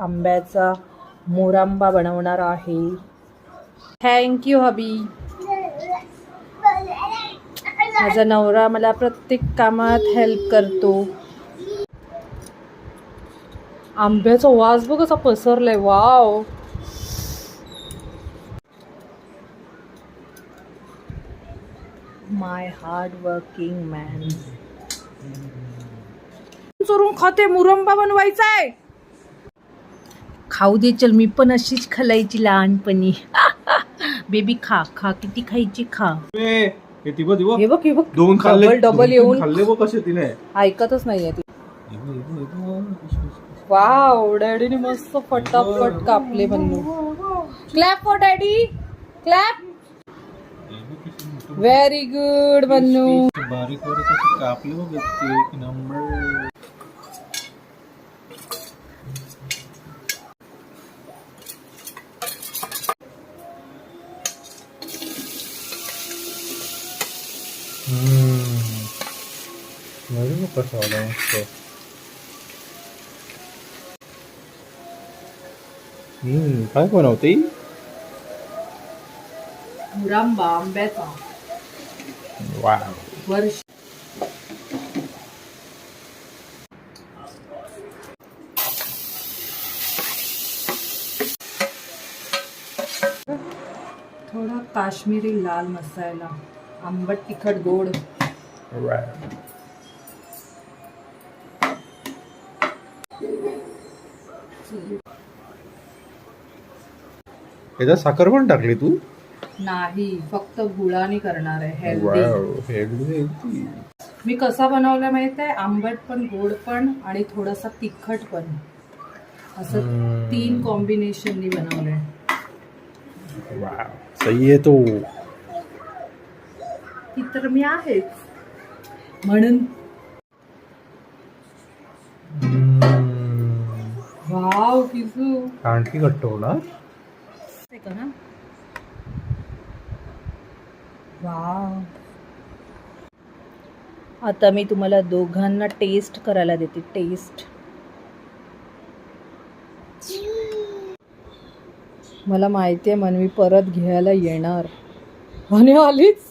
आंब्याचा मोरांबा बनवणार आहे. थँक्यू हबी माझा नवरा मला प्रत्येक कामात हेल्प करतो. आंब्याचा वास बघ कसा पसरलाय. Wow my hard working man चोरून खाते मुरंबा बनवायचा आहे खाऊ दे चल मी पण अशीच खालायची लहानपणी. बेबी खा खा किती खायची खा. ए, हे ती बघ, ती बघ. हे बघ हे बघ. दोन खाल्ले डबल येऊन. खाल्ले बघ कसे तिने. ऐकतच नाहीये ती. वाव डॅडीने मस्त फटाफट कापले Banu clap for daddy clap. Very good Banu बारीक बारीक कापले बघ एक नंबर कसं आलं मस्त. हम्म, काय बनवते मुरांबा आंब्याचा वा वर्ष थोडा काश्मीरी लाल मसाला आंबट तिखट गोड. याच्यात साखर पण टाकली तू? नाही फक्त गुळाने करणार आहे हेल्दी. मी कसा बनवला माहीत आहे आंबट पण गोड पण आणि थोडासा तिखट पण. असं. तीन कॉम्बिनेशननी बनवलंय. सही आहे तो. ती तर मी आहेच. म्हणून वाव किसू. आणखी घट्ट होणार? ते का ना. वाव. आता मी तुम्हाला दोघांना टेस्ट करायला देते टेस्ट मला माहिती आहे मन मी परत घ्यायला येणार. आणि आलीच.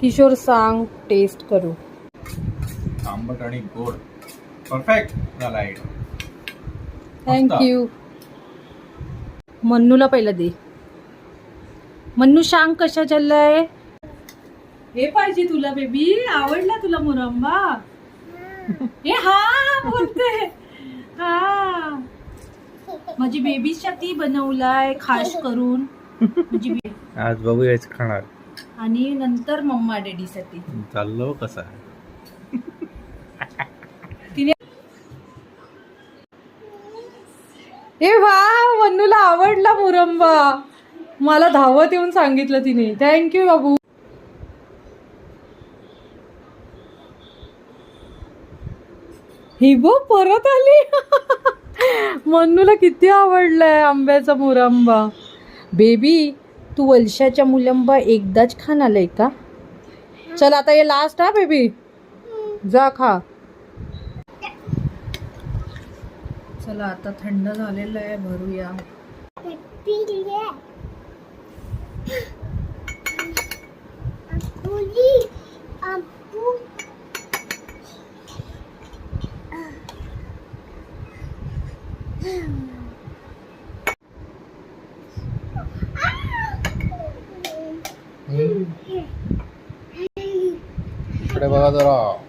किशोर सांग टेस्ट करू. आंबट आणि गोड. परफेक्ट झाला थँक्यू मन्नूला पहिलं दे. मन्नू सांग कशा चाललंय? हे पाहिजे तुला बेबी आवडला तुला मुरंबा? हे हा बोलते. हा. माझी बेबीसाठी बनवलाय खास करून. माझी बे- आज बघूयाच खाणार. आणि नंतर मम्मा डॅडीसाठी चाललो कसा तिने हे वा मन्नूला आवडला मुरंबा. मला धावत येऊन सांगितलं तिने. थँक्यू बाबू. ही बघ परत आली. मन्नूला किती आवडलाय आंब्याचा मुरंबा. बेबी तू वलशाच्या मुलंबा एकदाच खान आलंय का? चल आता हे लास्ट हा बेबी जा खा. चला आता थंड झालेलं आहे भरूया. इकडे बघा जरा.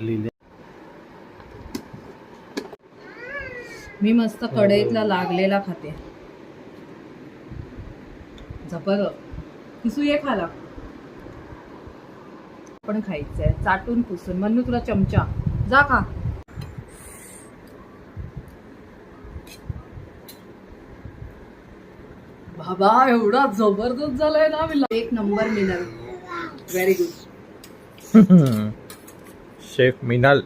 भरलेले मी मस्त कढईतला लागलेला खाते. जबर. किसू ये खाला पण खायचंय. चाटून पुसून. म्हणून तुला चमचा. जा खा. बाबा एवढा जबरदस्त झालाय ना मी. एक नंबर मिळाल very good chef Minal.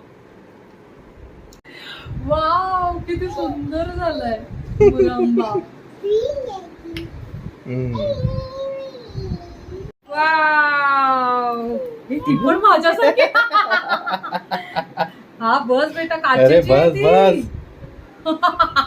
Wow किती सुंदर झालाय. वाव. ही ती पण माझ्यासारखी. हा बस बेटा काचेची बस. बस.